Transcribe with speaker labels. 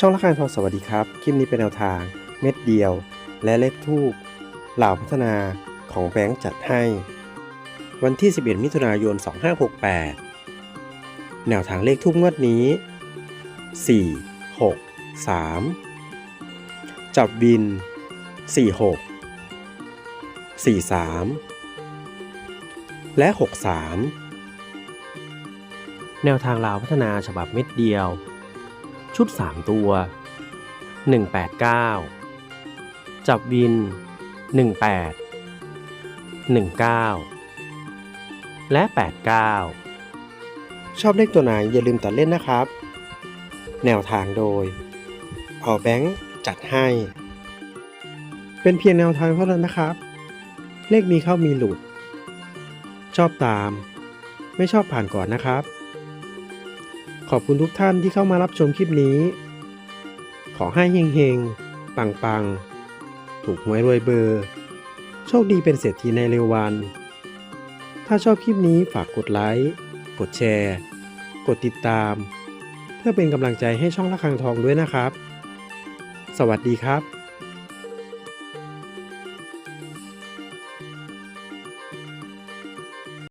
Speaker 1: ช่องละครทองสวัสดีครับ คลิปนี้เป็นแนวทาง เม็ดเดียว และเลขทูบเหล่าพัฒนาของแบงค์จัดให้ วันที่ 11 มิถุนายน 2568 แนวทางเลขทูบงวดนี้ 4 6 3 จับวิน 4 6 4 3 และ 6 3 แนวทางลาวพัฒนาฉบับเม็ดเดียว ชุด 3 ตัว 189 จับวิน 18 19 และ 89 ชอบเลขตัวไหนอย่าลืมตัดเล่นนะครับ แนวทางโดยออแบงค์จัดให้ เป็นเพียงแนวทางเท่านั้นนะครับ เลขมีเข้ามีหลุด ชอบตาม ไม่ชอบผ่านก่อนนะครับ ขอบคุณทุกท่านที่เข้ามารับชมคลิปนี้ ขอให้เฮงๆ ปังๆ ถูกหวยรวยเบอร์ โชคดีเป็นเศรษฐีในเร็ววัน ถ้าชอบคลิปนี้ฝากกดไลค์ กดแชร์ กดติดตาม เพื่อเป็นกำลังใจให้ช่องละคังทองด้วยนะครับ สวัสดีครับ